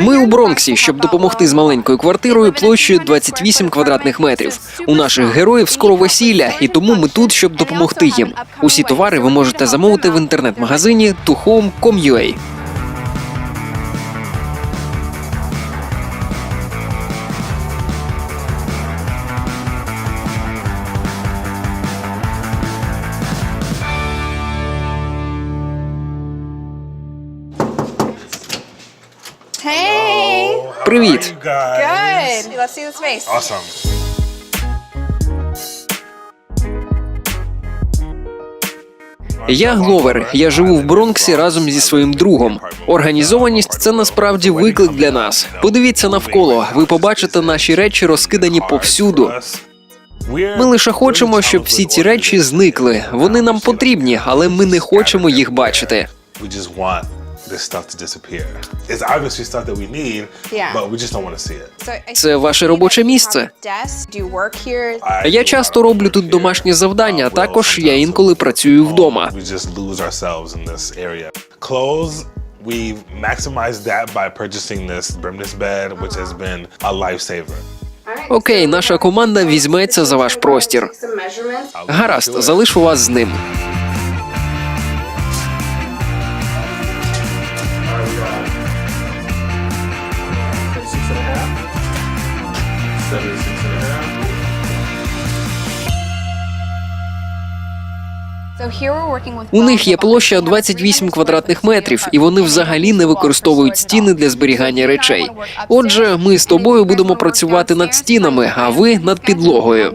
Ми у Бронксі, щоб допомогти з маленькою квартирою площею 28 квадратних метрів. У наших героїв скоро весілля, і тому ми тут, щоб допомогти їм. Усі товари ви можете замовити в інтернет-магазині tuhome.com.ua. Hey. Привіт! Good. Let's see this face. Awesome. Я Гловер. Я живу в Бронксі разом зі своїм другом. Організованість це насправді виклик для нас. Подивіться навколо. Ви побачите наші речі розкидані повсюду. Ми лише хочемо, щоб всі ці речі зникли. Вони нам потрібні, але ми не хочемо їх бачити. This stuff to disappear. It's obviously stuff that we need, Yeah. but we just don't want to see it. So I Це ваше робоче місце. desk. Do you work here? I Я часто роблю тут here. домашнє завдання. Uh, well, Також я інколи працюю вдома. We just lose ourselves in this area. Clothes, we've maximized that by purchasing this brimless bed, which has been a lifesaver. Окей, наша команда візьметься за ваш простір. Гаразд, залишу вас з ним. У них є площа 28 квадратних метрів, і вони взагалі не використовують стіни для зберігання речей. Отже, ми з тобою будемо працювати над стінами, а ви над підлогою.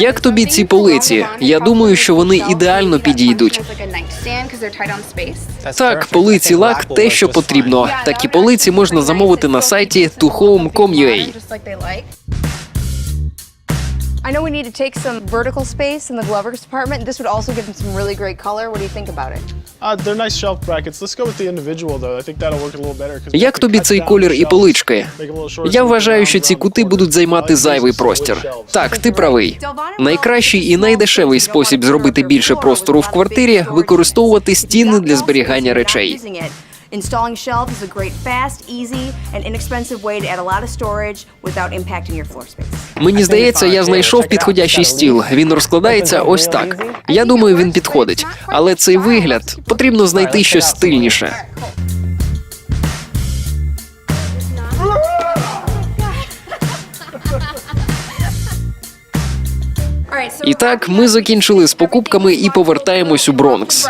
Як тобі ці полиці? Я думаю, що вони ідеально підійдуть. Так, полиці лак те, що потрібно. Такі полиці можна замовити на сайті tuhome.com.ua. I know we need to take some vertical space in the Glover's department. This would also give them some really great color. What do you think about it? Uh, they're nice shelf brackets. Let's go with the individual though. I think that'll work a little better. 'cause we Як have to тобі цей колір і полички? Я вважаю, що ці кути будуть займати зайвий простір. Так, ти правий. Найкращий і найдешевий спосіб зробити більше простору в квартирі використовувати стіни для зберігання речей. Installing shelves is a great, fast, easy, and inexpensive way to add a lot of storage without impacting your floor space. Мені здається, я знайшов підходящий стіл. Він розкладається ось так. Я думаю, він підходить. Але цей вигляд потрібно знайти щось стильніше. І так, ми закінчили з покупками і повертаємось у Бронкс.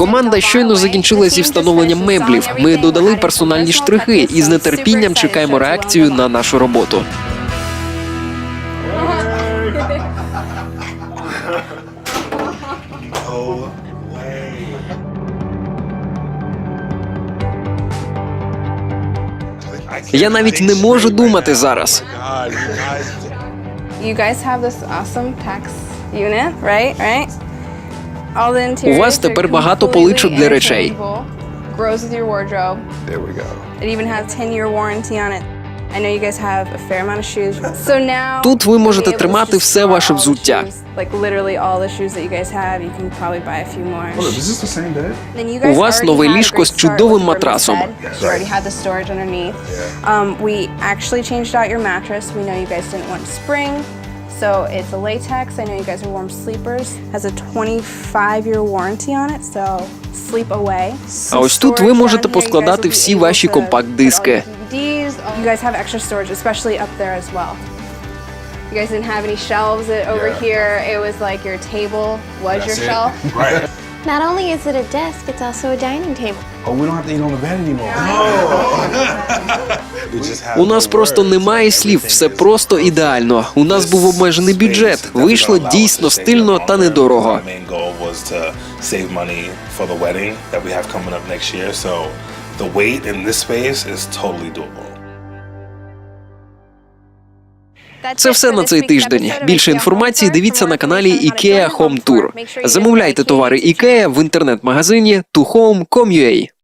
Команда щойно закінчила зі встановленням меблів. Ми додали персональні штрихи і з нетерпінням чекаємо реакцію на нашу роботу. Я навіть не можу думати зараз. You guys have this awesome tax unit, right? Right? All the У вас тепер багато поличок для речей. interchangeable. Grows with your wardrobe. There we go. It even has 10-year warranty on it. I know you guys have a fair amount of shoes. So now Тут ви можете тримати все ваше взуття. shoes, Like literally all the shoes that you guys have, you can probably buy a few more. Is this the same bed? Then you guys У вас already нове ліжко з чудовим матрасом. bed. You already had the storage underneath. Um, we actually changed out your mattress. We know you guys didn't want spring. So it's a latex. I know you guys are warm sleepers. Has a 25-year warranty on it, so sleep away. А ось тут ви можете поскладати всі ваші компакт-диски. You guys have extra storage, especially up there as well. You guys didn't have any shelves It- over Yeah. here. It was like your table was your That's it. shelf. Right. Not only is it a desk, it's also a dining table. Oh, we don't have to eat on the bed anymore. we just have У нас просто немає слів, все просто ідеально. У нас був обмежений бюджет. Вийшло дійсно стильно та недорого. Це все на цей тиждень. Більше інформації дивіться на каналі IKEA Home Tour. Замовляйте товари IKEA в інтернет-магазині tuhome.com.ua.